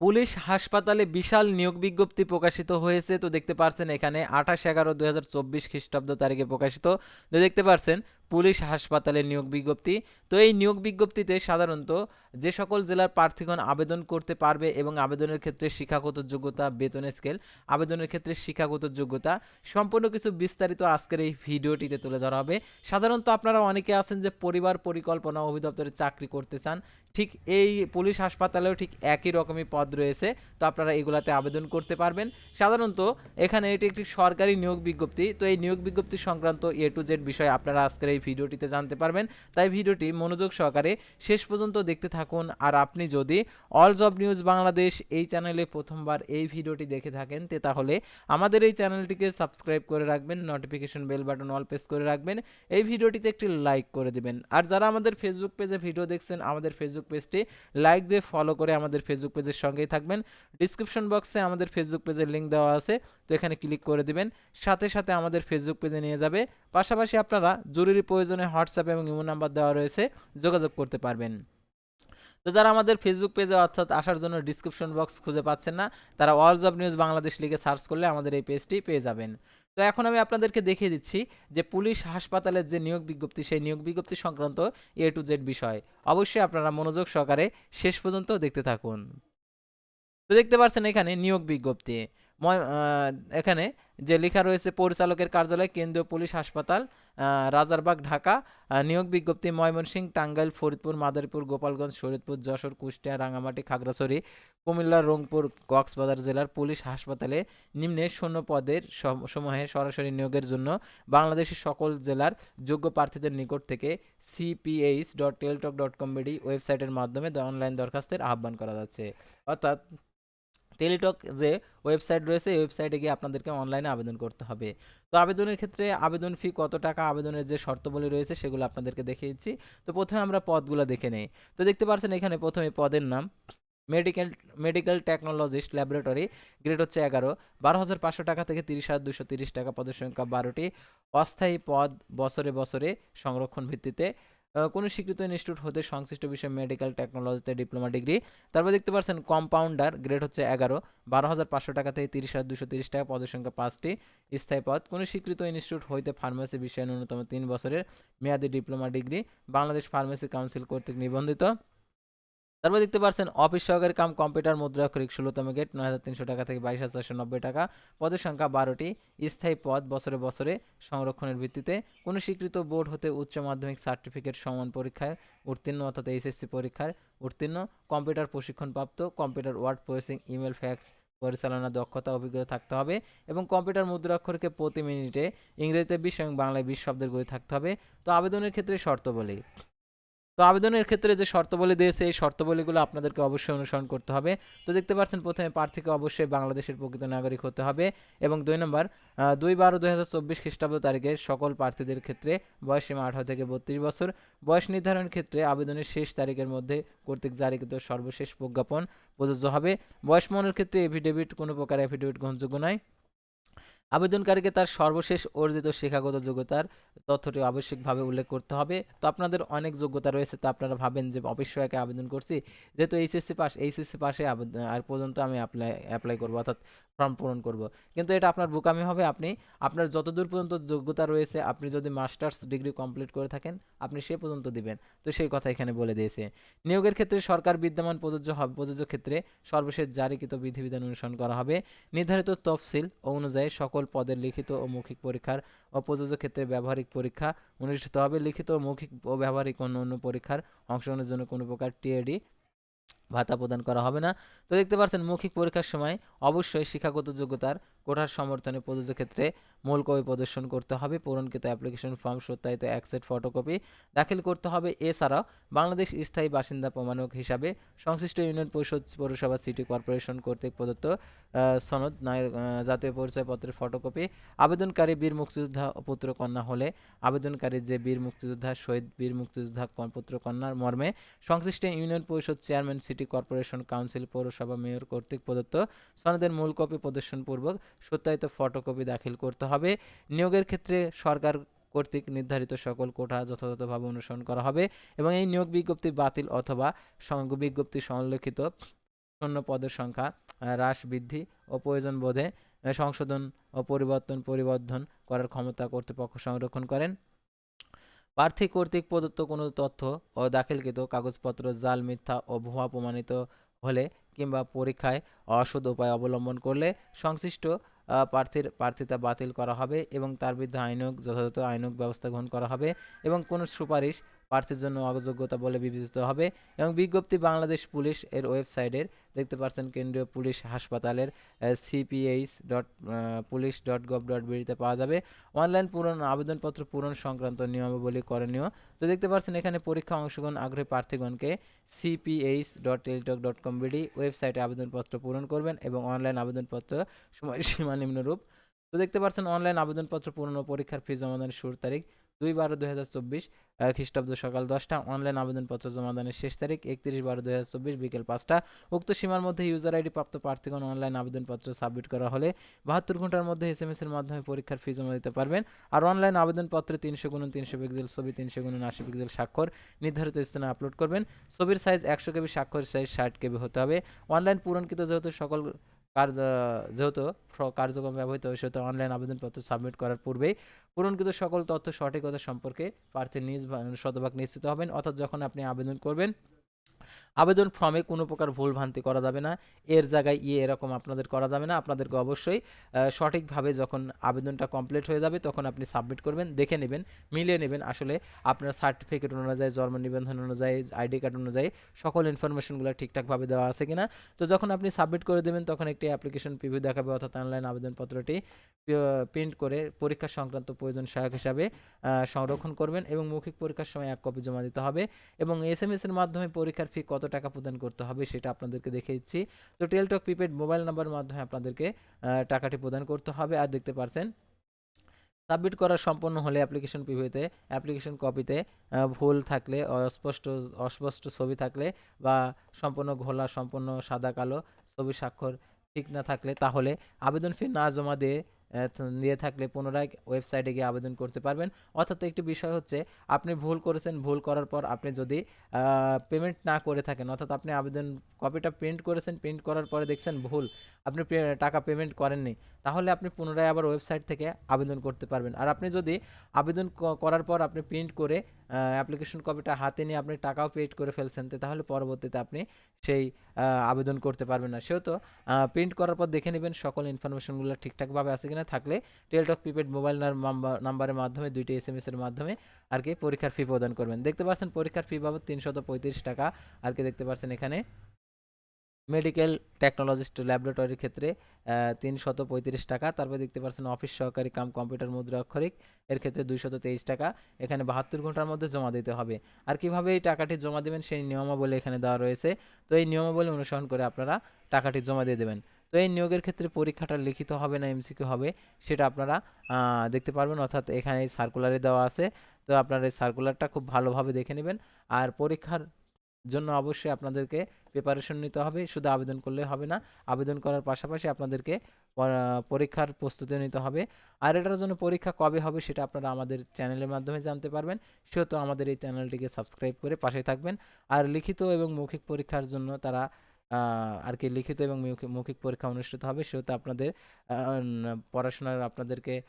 Police হাসপাতালে বিশাল নিয়োগ বিজ্ঞপ্তি প্রকাশিত হয়েছে। তো দেখতে পারছেন এখানে আঠাশ এগারো দুই খ্রিস্টাব্দ তারিখে প্রকাশিত। তো দেখতে পারছেন পুলিশ হাসপাতালে নিয়োগ বিজ্ঞপ্তি। তো এই নিয়োগ বিজ্ঞপ্তিতে সাধারণত যে সকল জেলার প্রার্থীগণ আবেদন করতে পারবে এবং আবেদনের ক্ষেত্রে শিক্ষাগত যোগ্যতা, বেতন স্কেল, আবেদনের ক্ষেত্রে শিক্ষাগত যোগ্যতা সম্পূর্ণ কিছু বিস্তারিত আজকের এই ভিডিওটিতে তুলে ধরা হবে। সাধারণত আপনারা অনেকে আছেন যে পরিবার পরিকল্পনা অধিদপ্তরে চাকরি করতে চান। ঠিক এই পুলিশ হাসপাতালেও ঠিক একই রকমই পদ রয়েছে। তো আপনারা এগুলাতে আবেদন করতে পারবেন। সাধারণত এখানে এটি একটি সরকারি নিয়োগ বিজ্ঞপ্তি। তো এই নিয়োগ বিজ্ঞপ্তি সংক্রান্ত এ টু জেড বিষয়ে আপনারা আজকের এই ভিডিওটিতে জানতে পারবেন। তাই ভিডিওটি মনোযোগ সহকারে শেষ পর্যন্ত দেখতে থাকুন। আর আপনি যদি অল জব নিউজ বাংলাদেশ এই চ্যানেলে প্রথমবার এই ভিডিওটি দেখে থাকেন, তে তাহলে আমাদের এই চ্যানেলটিকে সাবস্ক্রাইব করে রাখবেন notification bell button all press করে রাখবেন, এই ভিডিওটিতে একটি লাইক করে দেবেন। আর যারা আমাদের ফেসবুক পেজে ভিডিও দেখছেন, আমাদের ফেসবুক পেজটি লাইক দিয়ে ফলো করে আমাদের ফেসবুক পেজের সঙ্গেই থাকবেন। ডিসক্রিপশন বক্সে আমাদের ফেসবুক পেজের লিঙ্ক দেওয়া আছে। তো এখানে ক্লিক করে দিবেন। সাথে সাথে আমাদের ফেসবুক পেজে নিয়ে যাবে। পাশাপাশি আপনারা জরুরি প্রয়োজনে হোয়াটসঅ্যাপ এবং ইমো নাম্বার দেওয়া রয়েছে, যোগাযোগ করতে পারবেন। তো যারা আমাদের ফেসবুক পেজে অর্থাৎ আসার জন্য ডিসক্রিপশন বক্স খুঁজে পাচ্ছেন না, তারা ওয়ার্লস অফ নিউজ বাংলাদেশ লিখে সার্চ করলে আমাদের এই পেজটি পেয়ে যাবেন। তো এখন আমি আপনাদেরকে দেখিয়ে দিচ্ছি যে পুলিশ হাসপাতালের যে নিয়োগ বিজ্ঞপ্তি, সেই নিয়োগ বিজ্ঞপ্তি সংক্রান্ত এ টু জেড বিষয়। অবশ্যই আপনারা মনোযোগ সহকারে শেষ পর্যন্ত দেখতে থাকুন। তো দেখতে পাচ্ছেন এখানে নিয়োগ বিজ্ঞপ্তি। এখানে যে লেখা রয়েছে, পরিচালকের কার্যালয়, কেন্দ্রীয় পুলিশ হাসপাতাল রাজারবাগ, ঢাকা। নিয়োগ বিজ্ঞপ্তি ময়মনসিংহ, টাঙ্গাইল, ফরিদপুর, মাদারীপুর, গোপালগঞ্জ, শরীয়তপুর, যশোর, কুষ্টিয়া রাঙামাটি খাগড়াছড়ি, কুমিল্লা, রংপুর, কক্সবাজার জেলার পুলিশ হাসপাতালে নিম্নে শূন্য পদের সম- সমূহে সরাসরি নিয়োগের জন্য বাংলাদেশের সকল জেলার যোগ্য প্রার্থীদের নিকট থেকে CPH dot Teletalk dot com BD ওয়েবসাইটের মাধ্যমে অনলাইন দরখাস্তের আহ্বান করা যাচ্ছে। অর্থাৎ টেলিটক যে ওয়েবসাইট রয়েছে, এই ওয়েবসাইটে গিয়ে আপনাদেরকে অনলাইনে আবেদন করতে হবে। তো আবেদনের ক্ষেত্রে আবেদন ফি কত টাকা, আবেদনের যে শর্তাবলী রয়েছে সেগুলো আপনাদেরকে দেখিয়েছি তো প্রথমে আমরা পদগুলো দেখে নেই। তো দেখতে পাচ্ছেন এখানে প্রথমে পদের নাম medical medical technologist laboratory grade হচ্ছে এগারো। বারো হাজার পাঁচশো টাকা থেকে তিরিশ হাজার দুশো তিরিশ টাকা পদের সংখ্যা বারোটি। অস্থায়ী পদ বছরে বছরে সংরক্ষণ ভিত্তিতে কোনো স্বীকৃত ইনস্টিটিউট হতে সংশ্লিষ্ট বিষয়ে মেডিকেল টেকনোলজিতে ডিপ্লোমা ডিগ্রি তারপর দেখতে পাচ্ছেন কম্পাউন্ডার গ্রেড হচ্ছে এগারো। বারো হাজার পাঁচশো টাকা থেকে তিরিশ হাজার দুশো তিরিশ টাকা পদের সংখ্যা পাঁচটি স্থায়ী পদ। কোনো স্বীকৃত ইনস্টিটিউট হইতে ফার্মেসি বিষয়ে ন্যূনতম তিন বছরের মেয়াদী diploma degree Bangladesh pharmacy council কর্তৃক নিবন্ধিত। তারপর দেখতে পাচ্ছেন অফিস সহকারী কাম কম্পিউটার মুদ্রাক্ষরিক ষোলোতম গেট, নয় হাজার তিনশো টাকা থেকে বাইশ হাজার চারশো নব্বই টাকা। পদের সংখ্যা বারোটি। স্থায়ী পদ বছরে বছরে সংরক্ষণের ভিত্তিতে। কোনো স্বীকৃত বোর্ড হতে উচ্চ মাধ্যমিক সার্টিফিকেট সমান পরীক্ষায় উত্তীর্ণ অর্থাৎ এইচএসসি পরীক্ষায় উত্তীর্ণ। কম্পিউটার প্রশিক্ষণপ্রাপ্ত, computer word processing, email, fax পরিচালনা দক্ষতা অভিজ্ঞতা থাকতে হবে এবং কম্পিউটার মুদ্রাক্ষরকে প্রতি মিনিটে ইংরেজিতে বিশ এবং বাংলায় বিশ শব্দের গতি থাকতে হবে। তো আবেদনের ক্ষেত্রে শর্ত বলি তো আবেদনের ক্ষেত্রে যে শর্তাবলী দিয়েছে, এই শর্তাবলীগুলো আপনাদেরকে অবশ্যই অনুসরণ করতে হবে। তো দেখতে পাচ্ছেন, প্রথমে প্রার্থীকে অবশ্যই বাংলাদেশের প্রকৃত নাগরিক হতে হবে এবং দুই নম্বর দুই বারো দুই হাজার চব্বিশ খ্রিস্টাব্দ তারিখে সকল প্রার্থীদের ক্ষেত্রে বয়স সীমা আঠারো থেকে বত্রিশ বছর। বয়স নির্ধারণের ক্ষেত্রে আবেদনের শেষ তারিখের মধ্যে কর্তৃক জারিকৃত সর্বশেষ প্রজ্ঞাপন প্রযোজ্য হবে। বয়স মনের ক্ষেত্রে এফিডেভিট কোনো প্রকার এফিডেভিট গ্রহণযোগ্য নয়। আবেদনকারীকে তার সর্বশেষ অর্জিত শিক্ষাগত যোগ্যতার তথ্যটি আবশ্যিকভাবে উল্লেখ করতে হবে। তো আপনাদের অনেক যোগ্যতা রয়েছে, তো আপনারা ভাবেন যে অবশ্যই একে আবেদন করছি। যেহেতু এইচএসসি পাস, এইচএসসি পাশে আর পর্যন্ত আমি অ্যাপ্লাই অ্যাপ্লাই করব। অর্থাৎ ফর্ম পূরণ করব। কিন্তু এটা আপনার বোকামি হবে। আপনি, আপনার যতদূর পর্যন্ত যোগ্যতা রয়েছে, আপনি যদি মাস্টার্স ডিগ্রি কমপ্লিট করে থাকেন, আপনি সে পর্যন্ত দিবেন। তো সেই কথা এখানে বলে দিয়েছে। নিয়োগের ক্ষেত্রে সরকার বিদ্যমান প্রযোজ্য প্রযোজ্য ক্ষেত্রে সর্বশেষ জারিকৃত বিধিবিধান অনুসরণ করা হবে। নির্ধারিত তফসিল অনুযায়ী সকল পদের লিখিত ও মৌখিক পরীক্ষার ও প্রযোজ্য ক্ষেত্রে ব্যবহারিক পরীক্ষা অনুষ্ঠিত হবে। লিখিত মৌখিক ও ব্যবহারিক অন্য অন্য পরীক্ষার অংশগ্রহণের জন্য কোনো প্রকার টিএডি ভাতা প্রদান করা হবে না। তো দেখতে পাচ্ছেন, মৌখিক পরীক্ষার সময় অবশ্যই শিক্ষাগত যোগ্যতার কোঠার সমর্থনে প্রযোজ্য ক্ষেত্রে মূল কপি প্রদর্শন করতে হবে। পূরণকৃত অ্যাপ্লিকেশন ফর্ম, সত্যায়িত একসেট ফটোকপি দাখিল করতে হবে। এছাড়াও বাংলাদেশ স্থায়ী বাসিন্দা প্রমাণক হিসাবে সংশ্লিষ্ট ইউনিয়ন পরিষদ, পৌরসভা, সিটি কর্পোরেশন কর্তৃক প্রদত্ত সনদ নয় জাতীয় পরিচয়পত্রের ফটোকপি, আবেদনকারী বীর মুক্তিযোদ্ধা পুত্র কন্যা হলে আবেদনকারী যে বীর মুক্তিযোদ্ধা, শহীদ বীর মুক্তিযোদ্ধা পুত্র কন্যার মর্মে সংশ্লিষ্ট union Parishad chairman, city corporation council, পৌরসভা, মেয়র কর্তৃক প্রদত্ত সনদের মূল কপি প্রদর্শনপূর্বক সত্যায়িত ফটোকপি দাখিল করতে হবে। নিয়োগের ক্ষেত্রে সরকার কর্তৃক নির্ধারিত সকল কোঠা যথাযথভাবে অনুসরণ করা হবে এবং এই নিয়োগ বিজ্ঞপ্তি বাতিল অথবা বিজ্ঞপ্তি সংরক্ষিত শূন্য পদের সংখ্যা হ্রাস, বৃদ্ধি ও প্রয়োজন বোধে সংশোধন ও পরিবর্তন, পরিবর্ধন করার ক্ষমতা কর্তৃপক্ষ সংরক্ষণ করেন। প্রার্থী কর্তৃক প্রদত্ত কোনো তথ্য ও দাখিলকৃত কাগজপত্র, জাল, মিথ্যা ও ভুয়া প্রমাণিত হলে কিংবা পরীক্ষায় অসদ উপায় অবলম্বন করলে সংশ্লিষ্ট প্রার্থীর প্রার্থিতা বাতিল করা হবে এবং তার বিরুদ্ধে আইনক, যথাযথ আইনক ব্যবস্থা গ্রহণ করা হবে এবং কোনো সুপারিশ প্রার্থীর জন্য অযোগ্যতা বলে বিবেচিত হবে এবং বিজ্ঞপ্তি বাংলাদেশ পুলিশ এর ওয়েবসাইটের, দেখতে পাচ্ছেন কেন্দ্রীয় পুলিশ হাসপাতালের CPH dot police dot gov dot বিডিতে পাওয়া যাবে। অনলাইন পূরণ, আবেদনপত্র পূরণ সংক্রান্ত নিয়মাবলী করণীয়। তো দেখতে পাচ্ছেন এখানে পরীক্ষা অংশগ্রহণ আগ্রহী প্রার্থীগণকে CPH dot Teletalk dot com BD ওয়েবসাইটে আবেদনপত্র পূরণ করবেন এবং অনলাইন আবেদনপত্র সময়সীমা নিম্নরূপ তো দেখতে পাচ্ছেন অনলাইন আবেদনপত্র পূরণ ও পরীক্ষার ফি জমা জমাদানের শুরুর তারিখ দুই বারো দুই হাজার চব্বিশ খ্রিস্টাব্দ সকাল দশটা অনলাইন আবেদনপত্র জমাদানের শেষ তারিখ একত্রিশ বারো দুই হাজার চব্বিশ বিকেল পাঁচটা। উক্ত সীমার মধ্যে ইউজার আইডি প্রাপ্ত প্রার্থীগণ অনলাইন আবেদনপত্র সাবমিট করা হলে বাহাত্তর ঘণ্টার মধ্যে এস এম এস এর মাধ্যমে পরীক্ষার ফি জমা দিতে পারবেন। আর অনলাইন আবেদনপত্রে তিনশো গুণ তিনশো পিক্সেল ছবি, তিনশো গুণ আশি পিক্সেল স্বাক্ষর নির্ধারিত স্থানে আপলোড করবেন। ছবির সাইজ একশো কেবি স্বাক্ষর সাইজ ষাট কেবি হতে হবে। অনলাইন পূরণকৃত যেহেতু সকল কার্য, যেহেতু কার্যক্রম ব্যবহৃত, সেহেতু অনলাইন আবেদনপত্র সাবমিট করার পূর্বেই পূরণকৃত সকল তথ্য, সঠিকতা সম্পর্কে প্রার্থী নিজ শতভাগ নিশ্চিত হবেন। অর্থাৎ যখন আপনি আবেদন করবেন আবেদন ফর্মে কোনো প্রকার ভুল ভ্রান্তি করা যাবে না। এর জায়গায় ইয়ে এরকম আপনাদের করা যাবে না। আপনাদেরকে অবশ্যই সঠিকভাবে যখন আবেদনটা কমপ্লিট হয়ে যাবে তখন আপনি সাবমিট করবেন, দেখে নেবেন, মিলিয়ে নেবেন। আসলে আপনার সার্টিফিকেট অনুযায়ী, জন্ম নিবন্ধন অনুযায়ী আইডি কার্ড অনুযায়ী সকল ইনফরমেশনগুলো ঠিকঠাকভাবে দেওয়া আছে কিনা। তো যখন আপনি সাবমিট করে দেবেন, তখন একটি অ্যাপ্লিকেশন প্রিভিউ দেখাবে অর্থাৎ অনলাইন আবেদনপত্রটি প্রিন্ট করে পরীক্ষা সংক্রান্ত প্রয়োজন সহায়ক হিসাবে সংরক্ষণ করবেন এবং মৌখিক পরীক্ষার সময় এক কপি জমা দিতে হবে। এবং এস এম এর মাধ্যমে পরীক্ষার ফি কত টাকা প্রদান করতে হবে সেটা আপনাদেরকে দেখে দিচ্ছি। তো টেলটক প্রিপেড মোবাইল নাম্বারের মাধ্যমে আপনাদেরকে টাকাটি প্রদান করতে হবে। আর দেখতে পারছেন, সাবমিট করা সম্পন্ন হলে অ্যাপ্লিকেশন প্রিভিউতে, অ্যাপ্লিকেশন কপিতে ভুল থাকলে, অস্পষ্ট অস্পষ্ট ছবি থাকলে বা সম্পূর্ণ ঘোলা, সম্পূর্ণ সাদা, কালো ছবি স্বাক্ষর ঠিক না থাকলে তাহলে আবেদন ফি না জমা দিয়ে দিয়ে থাকলে পুনরায় ওয়েবসাইটে গিয়ে আবেদন করতে পারবেন। অর্থাৎ একটি বিষয় হচ্ছে, আপনি ভুল করেছেন, ভুল করার পর আপনি যদি পেমেন্ট না করে থাকেন, অর্থাৎ আপনি আবেদন কপিটা প্রিন্ট করেছেন প্রিন্ট করার পরে দেখছেন ভুল, আপনি টাকা পেমেন্ট করেননি, তাহলে আপনি পুনরায় আবার ওয়েবসাইট থেকে আবেদন করতে পারবেন। আর আপনি যদি আবেদন করার পর আপনি প্রিন্ট করে অ্যাপ্লিকেশন কপিটা হাতে নিয়ে আপনি টাকাও পেড করে ফেলছেন তাহলে পরবর্তীতে আপনি সেই আবেদন করতে পারবেন না। সেহেতু প্রিন্ট করার পর দেখে নেবেন সকল ইনফরমেশনগুলো ঠিকঠাকভাবে আছে কিনা। থাকলে টেলটক প্রিপেড মোবাইল নাম্বারের মাধ্যমে, দুইটি এস এম এর মাধ্যমে আর কি পরীক্ষার ফি প্রদান করবেন। দেখতে পাচ্ছেন পরীক্ষার ফি বাবদ তিনশত পঁয়ত্রিশ টাকা আর কি দেখতে পাচ্ছেন এখানে। মেডিকেল টেকনোলজিস্ট ল্যাবরেটরির ক্ষেত্রে তিনশত পঁয়ত্রিশ টাকা। তারপর দেখতে পাচ্ছেন অফিস সহকারী কাম কম্পিউটার মুদ্রা অক্ষরিক, এর ক্ষেত্রে দুইশত তেইশ টাকা। এখানে বাহাত্তর ঘণ্টার মধ্যে জমা দিতে হবে। আর কীভাবে এই টাকাটি জমা দেবেন সেই নিয়মাবলী এখানে দেওয়া রয়েছে। তো এই নিয়মাবলী অনুসরণ করে আপনারা টাকাটি জমা দিয়ে দেবেন। তো এই নিয়োগের ক্ষেত্রে পরীক্ষাটা লিখিত হবে না এমসিকিউ হবে, সেটা আপনারা দেখতে পারবেন। অর্থাৎ এখানে সার্কুলারে দেওয়া আছে। তো আপনারা এই সার্কুলারটা খুব ভালোভাবে দেখে নেবেন। আর পরীক্ষার জন্য অবশ্যই আপনাদেরকে প্রিপারেশন নিতে হবে। শুধু আবেদন করলে হবে না, আবেদন করার পাশাপাশি আপনাদেরকে পরীক্ষার প্রস্তুতি নিতে হবে। আর এটার জন্য পরীক্ষা কবে হবে সেটা আপনারা আমাদের চ্যানেলের মাধ্যমে জানতে পারবেন। সেহেতু আমাদের এই চ্যানেলটিকে সাবস্ক্রাইব করে পাশে থাকবেন। আর লিখিত এবং মৌখিক পরীক্ষার জন্য তারা আর কি লিখিত এবং মৌখিক- পরীক্ষা অনুষ্ঠিত হবে। সেহেতু আপনাদের পড়াশোনার আপনাদেরকে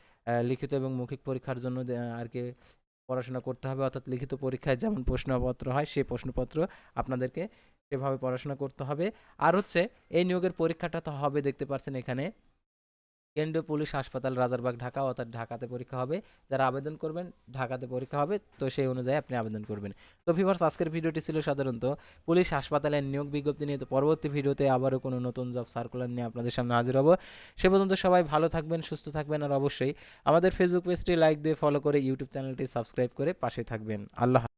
লিখিত এবং মৌখিক পরীক্ষার জন্য আর কি পড়াশোনা করতে হবে, অর্থাৎ লিখিত পরীক্ষায় যেমন প্রশ্নপত্র হয়, সেই প্রশ্নপত্র আপনাদেরকে সেভাবে পড়াশোনা করতে হবে। আর হচ্ছে, এই নিয়োগের পরীক্ষাটা তো হবে, দেখতে পাচ্ছেন এখানে। কেন্দ্রীয় পুলিশ হাসপাতাল রাজারবাগ, ঢাকা, অর্থাৎ ঢাকাতে পরীক্ষা হবে। যারা আবেদন করবেন, ঢাকাতে পরীক্ষা হবে। তো সেই অনুযায়ী আপনি আবেদন করবেন। তো ভিভার্স আজকের ভিডিওটি ছিল সাধারণত পুলিশ হাসপাতালের নিয়োগ বিজ্ঞপ্তি নিয়ে। তো পরবর্তী ভিডিওতে আবারও কোনো নতুন জব সার্কুলার নিয়ে আপনাদের সামনে হাজির হব। সে পর্যন্ত সবাই ভালো থাকবেন, সুস্থ থাকবেন আর অবশ্যই আমাদের ফেসবুক পেজটি লাইক দিয়ে ফলো করে ইউটিউব চ্যানেলটি সাবস্ক্রাইব করে পাশে থাকবেন। আল্লাহ